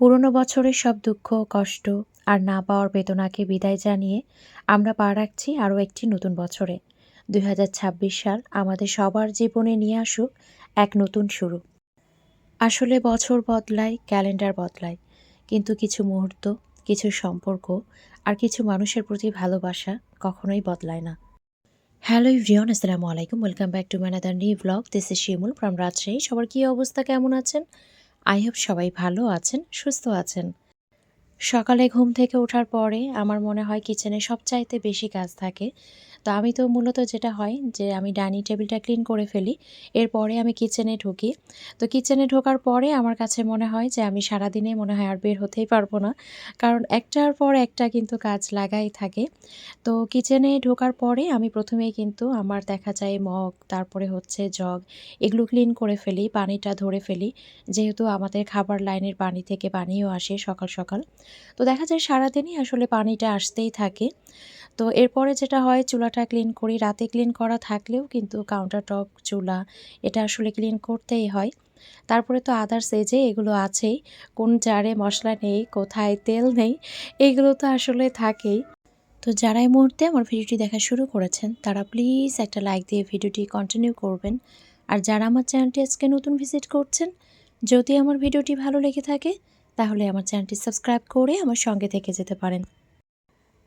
পুরনো বছরের সব দুঃখ, কষ্ট আর না পাওয়ার বেদনাকে বিদায় জানিয়ে আমরা পা রাখছি আরও একটি নতুন বছরে। দুই হাজার ছাব্বিশ সাল আমাদের সবার জীবনে নিয়ে আসুক এক নতুন শুরু। আসলে বছর বদলায়, ক্যালেন্ডার বদলায়, কিন্তু কিছু মুহূর্ত, কিছু সম্পর্ক আর কিছু মানুষের প্রতি ভালোবাসা কখনোই বদলায় না। হ্যালো ইভরিয়ন আসসালামু আলাইকুম। Welcome back to my another new blog. This is Shimul from Rajshahi. সবার কী অবস্থা? কেমন আছেন? আই হোপ সবাই ভালো আছেন, সুস্থ আছেন। সকালে ঘুম থেকে ওঠার পরে আমার মনে হয় কিচেনে সবচাইতে বেশি কাজ থাকে তো আমি তো মূলত যেটা হয় যে আমি ডাইনিং টেবিলটা ক্লিন করে ফেলি, এরপরে আমি কিচেনে ঢুকি। তো কিচেনে ঢোকার পরে আমার কাছে মনে হয় যে আমি সারাদিনে মনে হয় আর বের হতেই পারব না। কারণ একটার পর একটা কিন্তু কাজ লাগাই থাকে। তো কিচেনে ঢোকার পরে আমি প্রথমেই কিন্তু আমার দেখা যায় মগ, তারপরে হচ্ছে জগ, এগুলো ক্লিন করে ফেলি, পানিটা ধরে ফেলি। যেহেতু আমাদের খাবার লাইনের পানি থেকে পানিও আসে সকাল সকাল। তো দেখা যায় সারাদিনই আসলে পানিটা আসতেই থাকে। তো এরপরে যেটা হয়, চুলাটা ক্লিন করি। রাতে ক্লিন করা থাকলেও কিন্তু কাউন্টার টপ চুলা, এটা আসলে ক্লিন করতেই হয়। তারপরে তো আদার্স যে এগুলো আছেই, কোন জারে মশলা নেই, কোথায় তেল নেই, এগুলো তো আসলে থাকেই। তো যারা এই মুহূর্তে আমার ভিডিওটি দেখা শুরু করেছেন, তারা প্লিজ একটা লাইক দিয়ে ভিডিওটি কন্টিনিউ করবেন। আর যারা আমার চ্যানেলটি আজকে নতুন ভিজিট করছেন, যদি আমার ভিডিওটি ভালো লেগে থাকে, তাহলে আমার চ্যানেলটি সাবস্ক্রাইব করে আমার সঙ্গে থেকে যেতে পারেন।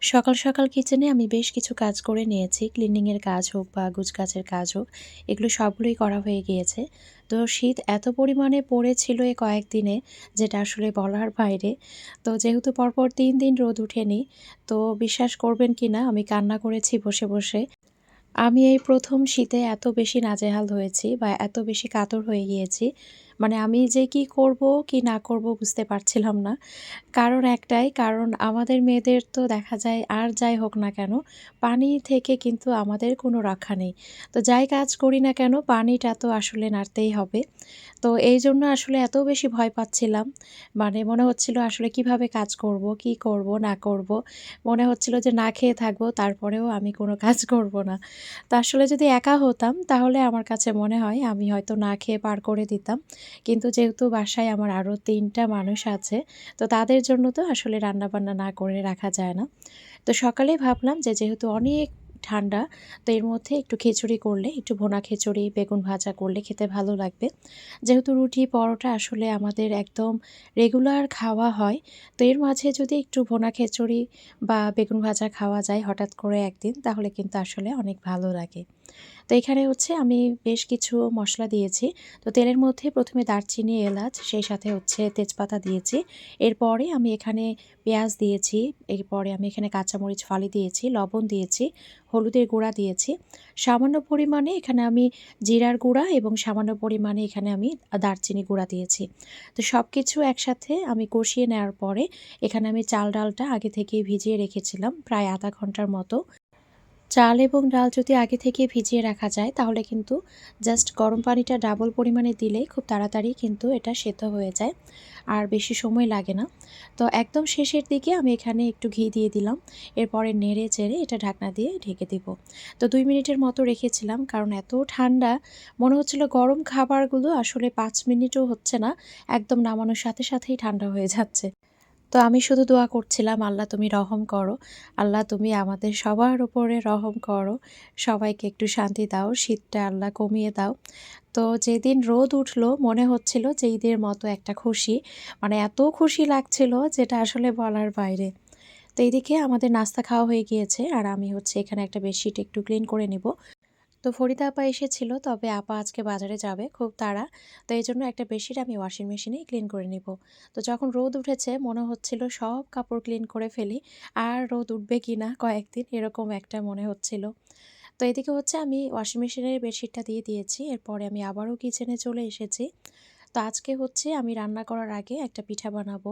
সকাল সকাল কিচেনে আমি বেশ কিছু কাজ করে নিয়েছি। ক্লিনিংয়ের কাজ হোক বা গুছগাছের কাজ হোক, এগুলো সবগুলোই করা হয়ে গিয়েছে। তো শীত এত পরিমাণে পড়েছিল এই কয়েকদিনে, যেটা আসলে বলার বাইরে। তো যেহেতু পরপর তিন দিন রোদ উঠেনি, তো বিশ্বাস করবেন কি না, আমি কান্না করেছি বসে বসে। আমি এই প্রথম শীতে এত বেশি নাজেহাল হয়েছি বা এত বেশি কাতর হয়ে গিয়েছি মানে আমি যে কি করব, কি না করব বুঝতে পারছিলাম না। কারণ একটাই, কারণ আমাদের মেয়েদের তো দেখা যায় আর যাই হোক না কেন, পানি থেকে কিন্তু আমাদের কোনো রাখা নেই। তো যাই কাজ করি না কেন, পানিটা তো আসলে নাড়তেই হবে। তো এই জন্য আসলে এত বেশি ভয় পাচ্ছিলাম। মানে মনে হচ্ছিল আসলে কীভাবে কাজ করব, কি করব, না করব। মনে হচ্ছিল যে না খেয়ে থাকব, তারপরেও আমি কোনো কাজ করব না। তো আসলে যদি একা হতাম, তাহলে আমার কাছে মনে হয় আমি হয়তো না খেয়ে পার করে দিতাম। কিন্তু যেহেতু বাসায় আমার আরও তিনটা মানুষ আছে, তো তাদের জন্য তো আসলে রান্নাবান্না না করে রাখা যায় না। তো সকালেই ভাবলাম যে যেহেতু অনেক ঠান্ডা। তো এর মধ্যে একটু খিচুড়ি করলে, একটু ভোনা খিচুড়ি, বেগুন ভাজা করলে খেতে ভালো লাগবে। যেহেতু রুটি, পরোটা আসলে আমাদের একদম রেগুলার খাওয়া হয়, তো এর মাঝে যদি একটু ভোনা খিচুড়ি বা বেগুন ভাজা খাওয়া যায় হঠাৎ করে একদিন, তাহলে কিন্তু আসলে অনেক ভালো লাগে। তো এখানে হচ্ছে আমি বেশ কিছু মশলা দিয়েছি। তো তেলের মধ্যে প্রথমে দারচিনি, এলাচ, সেই সাথে হচ্ছে তেজপাতা দিয়েছি। এরপরে আমি এখানে পেঁয়াজ দিয়েছি, এরপরে আমি এখানে কাঁচামরিচ, ফালি দিয়েছি, লবণ দিয়েছি, হলুদের গুঁড়া দিয়েছি। সামান্য পরিমাণে এখানে আমি জিরার গুঁড়া এবং সামান্য পরিমাণে এখানে আমি দারচিনি গুঁড়া দিয়েছি। তো সব কিছু একসাথে আমি কষিয়ে নেওয়ার পরে এখানে আমি চাল ডালটা আগে থেকেই ভিজিয়ে রেখেছিলাম, প্রায় আধা ঘণ্টার মতো। চাল এবং ডাল যদি আগে থেকে ভিজিয়ে রাখা যায়, তাহলে কিন্তু জাস্ট গরম পানিটা ডাবল পরিমাণে দিলেই খুব তাড়াতাড়ি কিন্তু এটা সেদ্ধ হয়ে যায় আর বেশি সময় লাগে না। তো একদম শেষের দিকে আমি এখানে একটু ঘি দিয়ে দিলাম, এরপরে নেড়ে চেড়ে এটা ঢাকনা দিয়ে ঢেকে দিব। তো দুই মিনিটের মতো রেখেছিলাম কারণ এত ঠান্ডা, মনে হচ্ছিল গরম খাবারগুলো আসলে পাঁচ মিনিটও হচ্ছে না, একদম নামানোর সাথে সাথেই ঠান্ডা হয়ে যাচ্ছে। তো আমি শুধু দোয়া করছিলাম, আল্লাহ তুমি রহম করো, আল্লাহ তুমি আমাদের সবার উপরে রহম করো। সবাইকে একটু শান্তি দাও, শীতটা আল্লাহ কমিয়ে দাও। তো যেদিন রোদ উঠল, মনে হচ্ছিল যে ঈদের মতো একটা খুশি। মানে এত খুশি লাগছিল যেটা আসলে বলার বাইরে। তো এইদিকে আমাদের নাস্তা খাওয়া হয়ে গিয়েছে, আর আমি হচ্ছে এখানে একটা বেডশিট একটু ক্লিন করে নিব। তো ফরিদা আপা এসেছিল, তবে আপা আজকে বাজারে যাবে, খুব তাড়া। তো এই জন্য একটা বেডশিট আমি ওয়াশিং মেশিনেই ক্লিন করে নিব। তো যখন রোদ উঠেছে, মনে হচ্ছিল সব কাপড় ক্লিন করে ফেলি। আর রোদ উঠবে কি না, কয়েকদিন, এরকম একটা মনে হচ্ছিল। তো এদিকে হচ্ছে আমি ওয়াশিং মেশিনের বেডশিটটা দিয়ে দিয়েছি, এরপরে আমি আবারও কিচেনে চলে এসেছি। তো আজকে হচ্ছে আমি রান্না করার আগে একটা পিঠা বানাবো।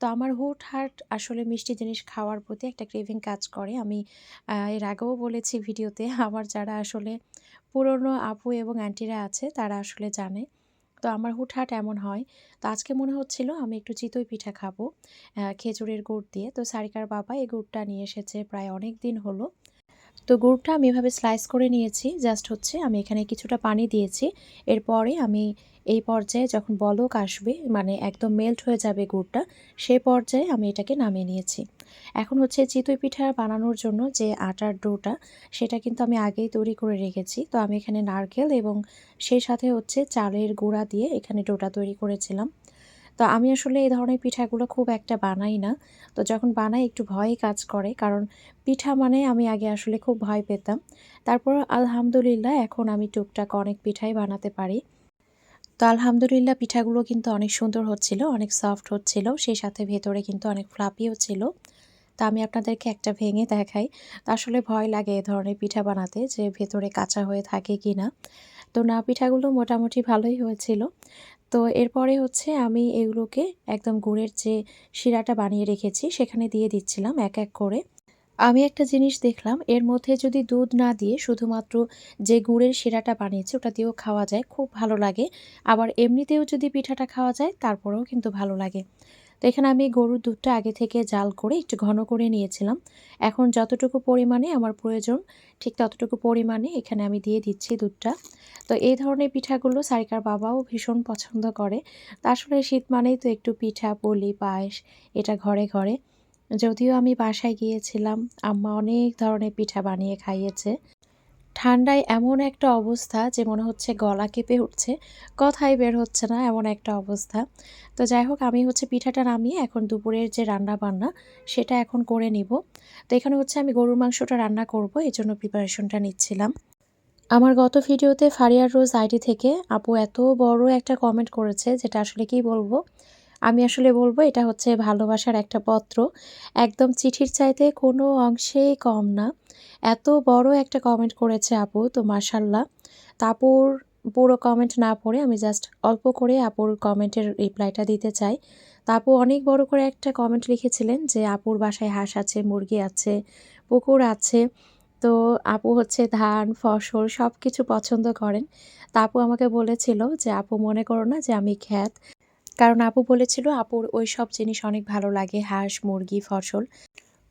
তো আমার হুট হার্ট আসলে মিষ্টি জিনিস খাওয়ার প্রতি একটা ক্রেভিং কাজ করে। আমি এর আগেও বলেছি ভিডিওতে, আমার যারা আসলে পুরনো আপু এবং আন্টিরা আছে, তারা আসলে জানে। তো আমার হুট হুটহাট এমন হয়। তো আজকে মনে হচ্ছিল আমি একটু চিতই পিঠা খাব খেজুরের গুড় দিয়ে। তো সারিকার বাবা এই গুড়টা নিয়ে এসেছে প্রায় অনেক দিন হলো। তো গুড়টা আমি এভাবে স্লাইস করে নিয়েছি। জাস্ট হচ্ছে আমি এখানে কিছুটা পানি দিয়েছি। এরপরে আমি এই পর্যায়ে যখন বলক আসবে মানে একদম মেল্ট হয়ে যাবে গুড়টা, সে পর্যায়ে আমি এটাকে নামিয়ে নিয়েছি। এখন হচ্ছে চিতই পিঠা বানানোর জন্য যে আটার ডোটা, সেটা কিন্তু আমি আগেই তৈরি করে রেখেছি। তো আমি এখানে নারকেল এবং সেই সাথে হচ্ছে চালের গুঁড়া দিয়ে এখানে ডোটা তৈরি করেছিলাম। তো আমি আসলে এই ধরনের পিঠাগুলো খুব একটা বানাই না। তো যখন বানাই একটু ভয়ই কাজ করে, কারণ পিঠা মানে আমি আগে আসলে খুব ভয় পেতাম। তারপর আলহামদুলিল্লাহ এখন আমি টুকটাক অনেক পিঠাই বানাতে পারি। তো আলহামদুলিল্লাহ পিঠাগুলো কিন্তু অনেক সুন্দর হচ্ছিল, অনেক সফট হচ্ছিল, সেই সাথে ভেতরে কিন্তু অনেক ফ্লাপিও ছিল। তা আমি আপনাদেরকে একটা ভেঙে দেখাই। তো আসলে ভয় লাগে এ ধরনের পিঠা বানাতে যে ভেতরে কাঁচা হয়ে থাকে কি না তো না, পিঠাগুলো মোটামুটি ভালোই হয়েছিল। তো এরপরে হচ্ছে আমি এগুলোকে একদম গুড়ের যে শিরাটা বানিয়ে রেখেছি সেখানে দিয়ে দিচ্ছিলাম এক এক করে। আমি একটা জিনিস দেখলাম, এর মধ্যে যদি দুধ না দিয়ে শুধুমাত্র যে গুড়ের শিরাটা বানিয়েছে ওটা দিয়েও খাওয়া যায়, খুব ভালো লাগে। আবার এমনিতেও যদি পিঠাটা খাওয়া যায়, তারপরেও কিন্তু ভালো লাগে। তো এখানে আমি গরুর দুধটা আগে থেকে জাল করে একটু ঘন করে নিয়েছিলাম। এখন যতটুকু পরিমাণে আমার প্রয়োজন, ঠিক ততটুকু পরিমাণে এখানে আমি দিয়ে দিচ্ছি দুধটা। তো এই ধরনের পিঠাগুলো সারিকার বাবাও ভীষণ পছন্দ করে। তা আসলে শীত মানেই তো একটু পিঠা, পুলি, পায়েস, এটা ঘরে ঘরে। যদিও আমি বাসায় গিয়েছিলাম, আম্মা অনেক ধরনের পিঠা বানিয়ে খাইয়েছে। ঠান্ডায় এমন একটা অবস্থা যে মনে হচ্ছে গলা কেঁপে উঠছে, কথাই বের হচ্ছে না এমন একটা অবস্থা। তো যাই হোক, আমি হচ্ছে পিঠাটা নামিয়ে এখন দুপুরের যে রান্না বান্না সেটা এখন করে নিব। তো এখানে হচ্ছে আমি গরুর মাংসটা রান্না করব, এই জন্য প্রিপারেশনটা নিচ্ছিলাম। আমার গত ভিডিওতে ফারিয়ার রোজ আইডি থেকে আপু এত বড় একটা কমেন্ট করেছে, যেটা আসলে কি বলব? আমি আসলে বলব এটা হচ্ছে ভালোবাসার একটা পত্র। একদম চিঠির চাইতে কোনো অংশেই কম না। এত বড় একটা কমেন্ট করেছে আপু, তো মার্শাল্লাহ তা আপুর পুরো কমেন্ট না পড়ে আমি জাস্ট অল্প করে আপুর কমেন্টের রিপ্লাইটা দিতে চাই। তা আপু অনেক বড় করে একটা কমেন্ট লিখেছিলেন যে আপুর বাসায় হাঁস আছে, মুরগি আছে, পুকুর আছে, তো আপু হচ্ছে ধান, ফসল সব কিছু পছন্দ করেন। তা আপু আমাকে বলেছিল যে, আপু মনে করো না যে আমি খ্যাত। কারণ আপু বলেছিল, আপুর ওই সব জিনিস অনেক ভালো লাগে, হাঁস, মুরগি, ফসল।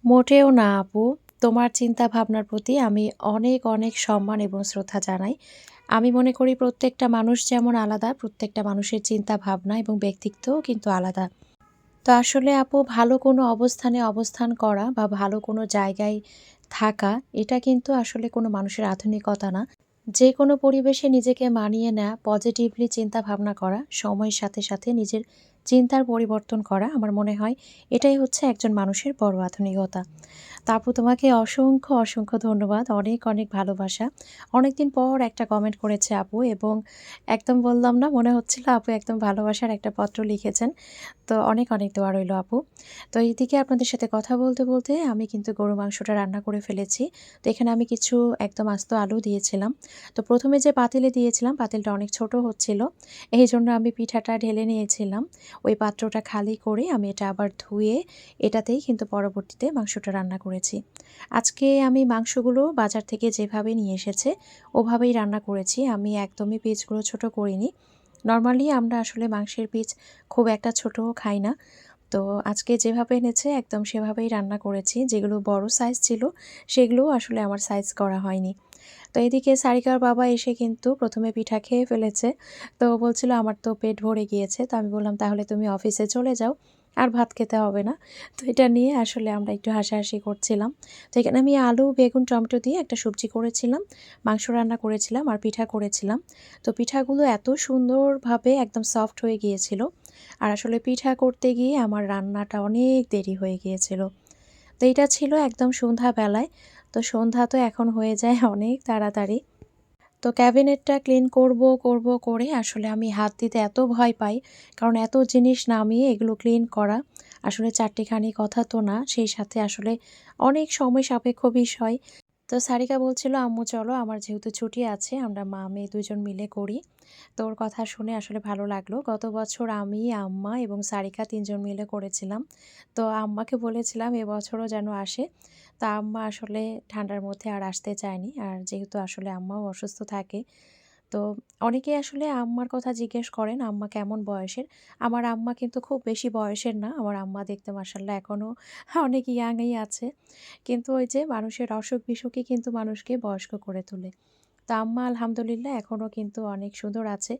মোটেও না আপু। তোমার চিন্তা ভাবনার প্রতি আমি অনেক অনেক সম্মান এবং শ্রদ্ধা জানাই। আমি মনে করি প্রত্যেকটা মানুষ যেমন আলাদা, প্রত্যেকটা মানুষের চিন্তা ভাবনা এবং ব্যক্তিত্বও কিন্তু আলাদা। তো আসলে আপু, ভালো কোনো অবস্থানে অবস্থান করা বা ভালো কোনো জায়গায় থাকা, এটা কিন্তু আসলে কোনো মানুষের আধুনিকতা না। যে কোনো পরিবেশে নিজেকে মানিয়ে নেওয়া পজিটিভলি চিন্তা ভাবনা করা, সময়ের সাথে সাথে নিজের চিন্তার পরিবর্তন করা, আমার মনে হয় এটাই হচ্ছে একজন মানুষের বড় আধুনিকতা। তা আপু তোমাকে অসংখ্য অসংখ্য ধন্যবাদ। অনেক অনেক ভালোবাসা। অনেক দিন পর একটা কমেন্ট করেছে আপু এবং একদম বললাম না, মনে হচ্ছিল আপু একদম ভালোবাসার একটা পত্র লিখেছেন। তো অনেক অনেক দোয়া রইল আপু। তো এইদিকে আপনাদের সাথে কথা বলতে বলতে আমি কিন্তু গরু মাংসটা রান্না করে ফেলেছি। তো এখানে আমি কিছু একদম আস্ত আলু দিয়েছিলাম। তো প্রথমে যে পাতিলে দিয়েছিলাম, পাতিলটা অনেক ছোট হচ্ছিল। এই জন্য আমি পিঠাটা ঢেলে নিয়েছিলাম। ওই পাত্রটা খালি করে আমি এটা আবার ধুয়ে এটাতেই কিন্তু পরবর্তীতে মাংসটা রান্না করেছি। আজকে আমি মাংসগুলো বাজার থেকে যেভাবে নিয়ে এসেছে, ওভাবেই রান্না করেছি। আমি একদমই পিসগুলো ছোট করিনি। নর্মালি আমরা আসলে মাংসের পিস খুব একটা ছোটও খাই না। তো আজকে যেভাবে এনেছে, একদম সেভাবেই রান্না করেছি। যেগুলো বড় সাইজ ছিল সেগুলোও আসলে আমার সাইজ করা হয়নি। তো এদিকে সারিকার বাবা এসে কিন্তু প্রথমে পিঠা খেয়ে ফেলেছে। তো বলছিল, আমার তো পেট ভরে গিয়েছে। তো আমি বললাম, তাহলে তুমি অফিসে চলে যাও। আর ভাত খেতে হবে না। তো এটা নিয়ে আসলে আমরা একটু হাসাহাসি করছিলাম। তো এখানে আমি আলু, বেগুন, টমেটো দিয়ে একটা সবজি করেছিলাম, মাংস রান্না করেছিলাম আর পিঠা করেছিলাম। তো পিঠাগুলো এত সুন্দরভাবে একদম সফট হয়ে গিয়েছিল আর আসলে পিঠা করতে গিয়ে আমার রান্নাটা অনেক দেরি হয়ে গিয়েছিল। তো এটা ছিল একদম সন্ধ্যাবেলায়। তো সন্ধ্যা তো এখন হয়ে যায় অনেক তাড়াতাড়ি। তো ক্যাবিনেটটা ক্লিন করব করব, করে আসলে আমি হাত দিতে এত ভয় পাই, কারণ এত জিনিস নামিয়ে এগুলো ক্লিন করা আসলে চারটিখানি কথা তো না, সেই সাথে আসলে অনেক সময় সাপেক্ষ বিষয়। তো সারিকা বলছিল, আম্মু, চলো, আমার যেহেতু ছুটি আছে, আমরা মা, মেয়ে দুজন মিলে করি। তোর কথা শুনে আসলে ভালো লাগল। গত বছর আমি, আম্মা এবং সারিকা তিনজন মিলে করেছিলাম। তো আম্মাকে বলেছিলাম এবছরও যেন আসে। তা আম্মা আসলে ঠান্ডার মধ্যে আর আসতে চায়নি। আর যেহেতু আসলে আম্মাও অসুস্থ থাকে, তো অনেকেই আসলে আম্মার কথা জিজ্ঞেস করেন, আম্মা কেমন বয়সের? আমার আম্মা কিন্তু খুব বেশি বয়সের না। আমার আম্মা দেখতে মার্শাল্লাহ এখনও অনেক ইয়াংই আছে। কিন্তু ওই যে মানুষের অসুখ বিসুখই কিন্তু মানুষকে বয়স্ক করে তোলে। তো আম্মা আলহামদুলিল্লাহ এখনও কিন্তু অনেক সুন্দর আছে।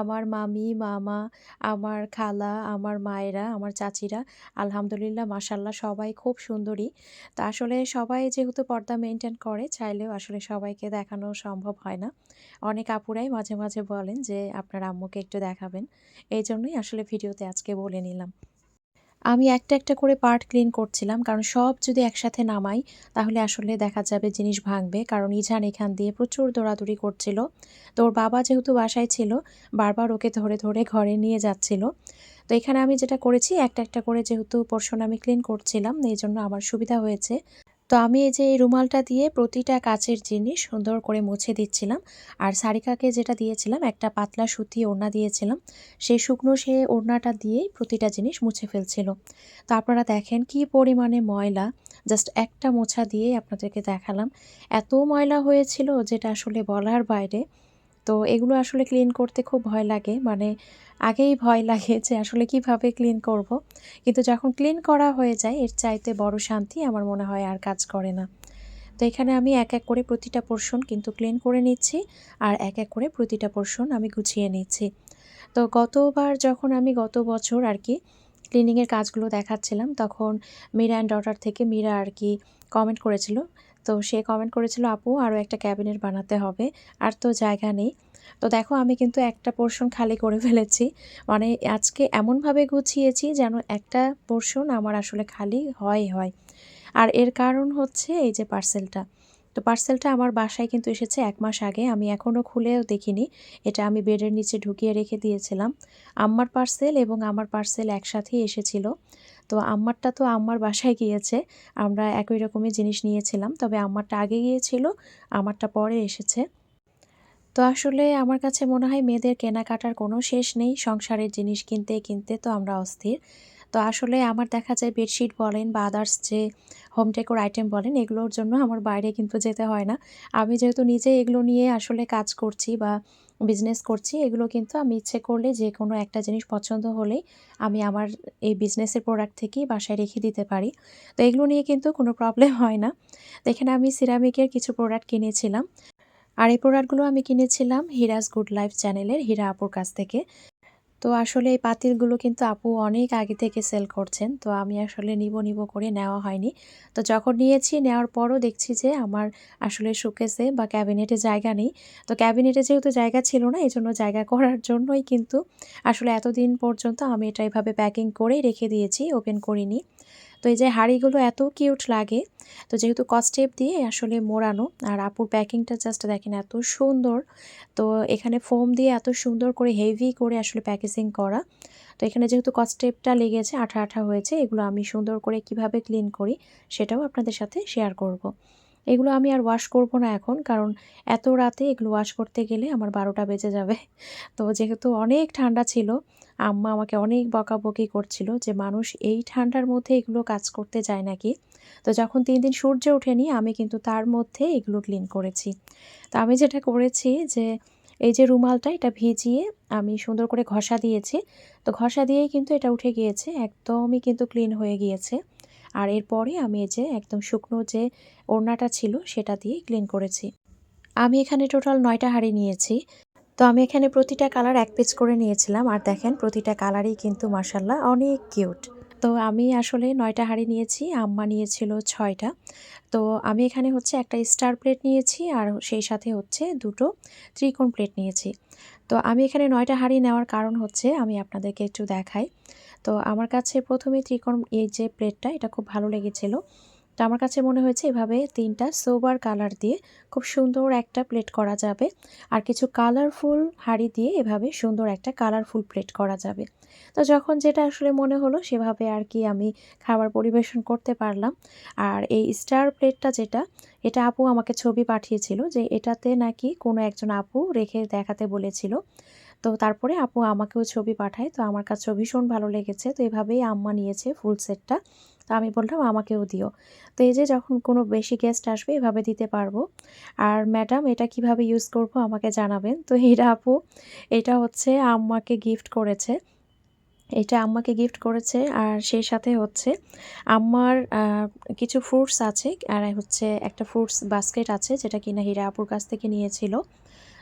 আমার মামি, মামা, আমার খালা, আমার মায়েরা, আমার চাচিরা আলহামদুলিল্লাহ মাসাল্লাহ সবাই খুব সুন্দরী। তো আসলে সবাই যেহেতু পর্দা মেনটেন করে, চাইলেও আসলে সবাইকে দেখানো সম্ভব হয় না। অনেক আপুরাই মাঝে মাঝে বলেন যে, আপনার আম্মুকে একটু দেখাবেন। এই জন্যই আসলে ভিডিওতে আজকে বলে নিলাম। আমি একটা একটা করে পার্ট ক্লিন করছিলাম, কারণ সব যদি একসাথে নামাই, তাহলে আসলে দেখা যাবে জিনিস ভাঙবে। কারণ ইঝান এখান দিয়ে প্রচুর দৌড়াদৌড়ি করছিল। তো ওর বাবা যেহেতু বাসায় ছিল, বারবার ওকে ধরে ধরে ঘরে নিয়ে যাচ্ছিল। তো এখানে আমি যেটা করেছি, একটা একটা করে যেহেতু পোর্শন আমি ক্লিন করছিলাম, এই জন্য আমার সুবিধা হয়েছে। তো আমি এই যে এই রুমালটা দিয়ে প্রতিটা কাচের জিনিস সুন্দর করে মুছে দিচ্ছিলাম। আর সারিকাকে যেটা দিয়েছিলাম, একটা পাতলা সুতি ওড়না দিয়েছিলাম। সেই শুকনো সে ওড়নাটা দিয়েই প্রতিটা জিনিস মুছে ফেলছিল। তো আপনারা দেখেন কি পরিমাণে ময়লা। জাস্ট একটা মোছা দিয়েই আপনাদেরকে দেখালাম। এত ময়লা হয়েছিল যেটা আসলে বলার বাইরে। তো এগুলো আসলে ক্লিন করতে খুব ভয় লাগে। মানে আগেই ভয় লাগে যে আসলে কীভাবে ক্লিন করব। কিন্তু যখন ক্লিন করা হয়ে যায়, এর চাইতে বড় শান্তি আমার মনে হয় আর কাজ করে না। তো এখানে আমি এক এক করে প্রতিটা পোর্শন কিন্তু ক্লিন করে নিচ্ছি আর এক এক করে প্রতিটা পোর্শন আমি গুছিয়ে নিচ্ছি। তো গতবার যখন আমি গত বছর আর কি ক্লিনিংয়ের কাজগুলো দেখাচ্ছিলাম, তখন মীরা অ্যান্ড ডটার থেকে মীরা আর কি কমেন্ট করেছিল তো সে কমেন্ট করেছিল, আপু আরও একটা ক্যাবিনেট বানাতে হবে। আর তো জায়গা নেই। তো দেখো, আমি কিন্তু একটা পোর্শন খালি করে ফেলেছি। মানে আজকে এমনভাবে গুছিয়েছি যেন একটা পোর্শন আমার আসলে খালি হয় হয়। আর এর কারণ হচ্ছে এই যে পার্সেলটা তো পার্সেলটা আমার বাসায় কিন্তু এসেছে এক মাস আগে। আমি এখনও খুলেও দেখিনি। এটা আমি বেডের নিচে ঢুকিয়ে রেখে দিয়েছিলাম। আম্মার পার্সেল এবং আমার পার্সেল একসাথেই এসেছিল। তো আম্মারটা তো আম্মার বাসায় গিয়েছে। আমরা একই রকমই জিনিস নিয়েছিলাম, তবে আম্মারটা আগে গিয়েছিল, আমারটা পরে এসেছে। তো আসলে আমার কাছে মনে হয় মেয়েদের কেনাকাটার কোনো শেষ নেই, সংসারের জিনিস কিনতে কিনতে তো আমরা অস্থির। তো আসলে আমার দেখা যায় বেডশিট বলেন বা আদার্স যে হোম টেকোর আইটেম বলেন, এগুলোর জন্য আমার বাইরে কিন্তু যেতে হয় না। আমি যেহেতু নিজে এগুলো নিয়ে আসলে কাজ করছি বা বিজনেস করছি, এগুলো কিন্তু আমি ইচ্ছে করলে যে কোনো একটা জিনিস পছন্দ হলেই আমি আমার এই বিজনেসের প্রোডাক্ট থেকেই বাসায় রেখে দিতে পারি। তো এগুলো নিয়ে কিন্তু কোনো প্রবলেম হয় না। তো এখানে আমি সিরামিকের কিছু প্রোডাক্ট কিনেছিলাম। আর এই প্রোডাক্টগুলো আমি কিনেছিলাম হিরাজ গুড লাইফ চ্যানেলের, হীরা আপুর কাছ থেকে। তো আসলে এই পাতিলগুলো কিন্তু আপু অনেক আগে থেকে সেল করছেন। তো আমি আসলে নিব নিব করে নেওয়া হয়নি। তো যখন নিয়েছি, নেওয়ার পরও দেখছি যে আমার আসলে শোকেসে বা ক্যাবিনেটে জায়গা নেই। তো ক্যাবিনেটে যেহেতু জায়গা ছিল না এই জন্য জায়গা করার জন্যই কিন্তু আসলে এতদিন পর্যন্ত আমি এটা এভাবে প্যাকিং করেই রেখে দিয়েছি ওপেন করিনি। তো এই যে হাঁড়িগুলো এত কিউট লাগে, তো যেহেতু কস্টেপ দিয়ে আসলে মোড়ানো, আর আপুর প্যাকিংটা জাস্ট দেখেন এত সুন্দর, তো এখানে ফোম দিয়ে এত সুন্দর করে হেভি করে আসলে প্যাকেজিং করা, তো এখানে যেহেতু কস্টেপটা লেগেছে, আঠা আঠা হয়েছে, এগুলো আমি সুন্দর করে কীভাবে ক্লিন করি সেটাও আপনাদের সাথে শেয়ার করব। এগুলো আমি আর ওয়াশ করব না এখন, কারণ এত রাতে এগুলো ওয়াশ করতে গেলে আমার বারোটা বেজে যাবে, তো যেহেতু অনেক ঠান্ডা ছিল আম্মা আমাকে অনেক বকাবকি করছিল যে, মানুষ এই ঠান্ডার মধ্যে এগুলো কাজ করতে যায় নাকি? তো যখন তিন দিন সূর্য ওঠেনি, আমি কিন্তু তার মধ্যে এগুলো ক্লিন করেছি। তো আমি যেটা করেছি যে, এই যে রুমালটা, এটা ভিজিয়ে আমি সুন্দর করে ঘষা দিয়েছি। তো ঘষা দিয়েই কিন্তু এটা উঠে গিয়েছে, একদমই কিন্তু ক্লিন হয়ে গিয়েছে। আর এরপরে আমি এই যে একদম শুকনো যে ওড়নাটা ছিল, সেটা দিয়ে ক্লিন করেছি। আমি এখানে টোটাল নয়টা হাঁড়ি নিয়েছি। তো আমি এখানে প্রতিটা কালার এক পেজ করে নিয়েছিলাম। আর দেখেন, প্রতিটা কালারই কিন্তু মার্শাল্লাহ অনেক কিউট তো আমি আসলে নয়টা হাঁড়ি নিয়েছি, আম্মা নিয়েছিল ছয়টা। তো আমি এখানে হচ্ছে একটা স্টার প্লেট নিয়েছি, আর সেই সাথে হচ্ছে দুটো ত্রিকোণ প্লেট নিয়েছি। তো আমি এখানে নয়টা হাঁড়ি নেওয়ার কারণ হচ্ছে আমি আপনাদেরকে একটু দেখাই। তো আমার কাছে প্রথমে ত্রিকোণ এই যে প্লেটটা এটা খুব ভালো লেগেছিলো। তো আমার কাছে মনে হয়েছে এভাবে তিনটা সোবার কালার দিয়ে খুব সুন্দর একটা প্লেট করা যাবে। আর কিছু কালারফুল হাঁড়ি দিয়ে এভাবে সুন্দর একটা কালারফুল প্লেট করা যাবে। তো যখন যেটা আসলে মনে হলো সেভাবে আর কি আমি খাবার পরিবেশন করতে পারলাম। আর এই স্টার প্লেটটা যেটা, এটা আপু আমাকে ছবি পাঠিয়েছিল যে এটাতে নাকি কোনো একজন আপু রেখে দেখাতে বলেছিল। তো তারপরে আপু আমাকেও ছবি পাঠায়। তো আমার কাছেও ভীষণ ভালো লেগেছে। তো এভাবেই আম্মা নিয়েছে ফুল সেটটা। তো আমি বললাম, আমাকেও দিও। তো এই যে যখন কোনো বেশি গেস্ট আসবে, এভাবে দিতে পারব। আর ম্যাডাম এটা কীভাবে ইউজ করব আমাকে জানাবেন? তো এটা আপু, এটা হচ্ছে আম্মাকে গিফট করেছে। এটা আম্মাকে গিফট করেছে আর সেই সাথে হচ্ছে আম্মার কিছু ফ্রুটস আছে। আর হচ্ছে একটা ফ্রুটস বাস্কেট আছে যেটা কিনা হীরা আপুর কাছ থেকে নিয়েছিল।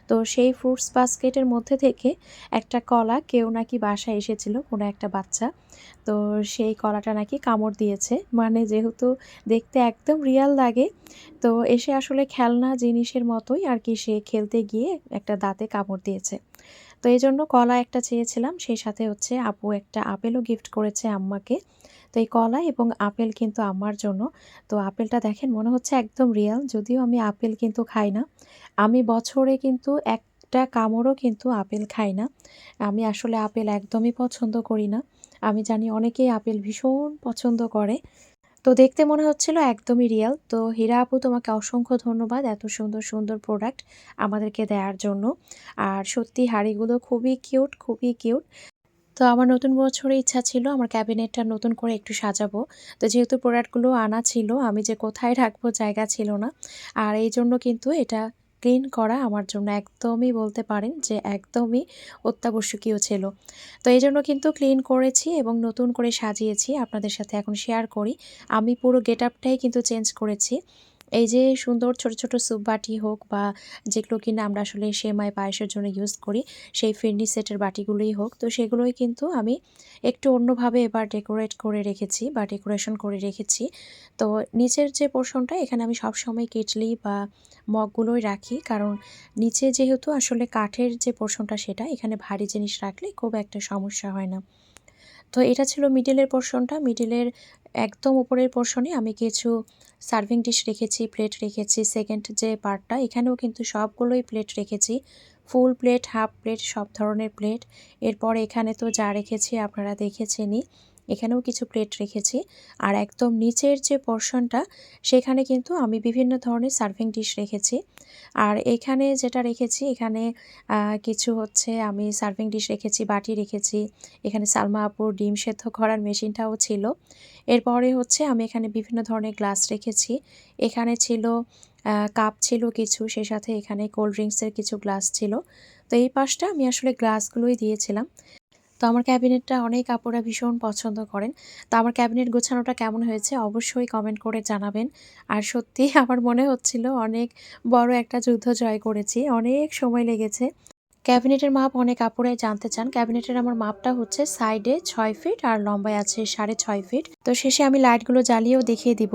তো সেই ফ্রুটস বাস্কেটের মধ্যে থেকে একটা কলা, কেউ নাকি বাসায় এসেছিল, কোনো একটা বাচ্চা। তো সেই কলাটা নাকি কামড় দিয়েছে। মানে যেহেতু দেখতে একদম রিয়াল লাগে, তো এসে আসলে খেলনা জিনিসের মতোই আর কি সে খেলতে গিয়ে একটা দাঁতে কামড় দিয়েছে। তো এই জন্য কলা একটা চেয়েছিলাম সেই সাথে হচ্ছে আপু একটা আপেলও গিফট করেছে আম্মাকে। তো এই কলা এবং আপেল কিন্তু আমার জন্য। তো আপেলটা দেখেন, মনে হচ্ছে একদম রিয়াল যদিও আমি আপেল কিন্তু খাই না। আমি বছরে কিন্তু একটা কামড়ও কিন্তু আপেল খাই না। আমি আসলে আপেল একদমই পছন্দ করি না। আমি জানি অনেকেই আপেল ভীষণ পছন্দ করে। তো দেখতে মনে হচ্ছিল একদমই রিয়াল তো হীরা আপু, তোমাকে অসংখ্য ধন্যবাদ এত সুন্দর সুন্দর প্রোডাক্ট আমাদেরকে দেওয়ার জন্য। আর সত্যি হাড়িগুলো খুবই কিউট খুবই কিউট তো আমার নতুন বছরে ইচ্ছা ছিল আমার ক্যাবিনেটটা নতুন করে একটু সাজাবো। তো যেহেতু প্রোডাক্টগুলো আনা ছিল, আমি যে কোথায় রাখব জায়গা ছিল না। আর এই জন্য কিন্তু এটা ক্লিন করা আমার জন্য একদমই বলতে পারেন যে একদমই অত্যাবশ্যকীয় ছিল। তো এই জন্য কিন্তু ক্লিন করেছি এবং নতুন করে সাজিয়েছি। আপনাদের সাথে এখন শেয়ার করি। আমি পুরো গেট আপটাই কিন্তু চেঞ্জ করেছি। এই যে সুন্দর ছোট ছোট স্যুপ বাটি হোক বা যেগুলো কিনা আমরা আসলে সেমাই পায়েসের জন্য ইউজ করি, সেই ফিরনি সেটের বাটিগুলোই হোক, তো সেগুলোই কিন্তু আমি একটু অন্যভাবে এবার ডেকোরেট করে রেখেছি বা ডেকোরেশন করে রেখেছি। তো নিচের যে পোর্শনটা এখানে আমি সবসময় কেটলি বা মগগুলোই রাখি, কারণ নিচে যেহেতু আসলে কাঠের যে পোর্শনটা সেটা, এখানে ভারী জিনিস রাখলে খুব একটা সমস্যা হয় না। তো এটা ছিল মিডিলের পোর্শনটা মিডিলের একদম উপরের পোর্শনে আমি কিছু সার্ভিং ডিশ রেখেছি প্লেট রেখেছি সেকেন্ড যে পার্টটা এখানেও কিন্তু সবগুলোই প্লেট রেখেছি। ফুল প্লেট হাফ প্লেট সব ধরনের প্লেট এরপর এখানে তো যা রেখেছি আপনারা দেখেছেনই। এখানেও কিছু প্লেট রেখেছি। আর একদম নিচের যে পোর্শনটা সেখানে কিন্তু আমি বিভিন্ন ধরনের সার্ভিং ডিশ রেখেছি। আর এখানে যেটা রেখেছি, এখানে কিছু হচ্ছে আমি সার্ভিং ডিশ রেখেছি, বাটি রেখেছি, এখানে সালমা আপুর ডিম সেদ্ধ করার মেশিনটাও ছিল। এরপরে হচ্ছে আমি এখানে বিভিন্ন ধরনের গ্লাস রেখেছি। এখানে ছিল কাপ ছিল কিছু সে সাথে এখানে কোল্ড ড্রিঙ্কসের কিছু গ্লাস ছিল। তো এই পাশটা আমি আসলে গ্লাসগুলোই দিয়েছিলাম। তো আমার ক্যাবিনেটটা অনেক আপুরা ভীষণ পছন্দ করেন। তো আমার ক্যাবিনেট গোছানোটা কেমন হয়েছে অবশ্যই কমেন্ট করে জানাবেন। আর সত্যি আমার মনে হচ্ছিল অনেক বড় একটা যুদ্ধ জয় করেছি, অনেক সময় লেগেছে। ক্যাবিনেটের মাপ অনেক আপুরাই জানতে চান। ক্যাবিনেটের আমার মাপটা হচ্ছে সাইডে ছয় ফিট আর লম্বায় আছে সাড়ে ছয় ফিট। তো শেষে আমি লাইটগুলো জ্বালিয়েও দেখিয়ে দিব।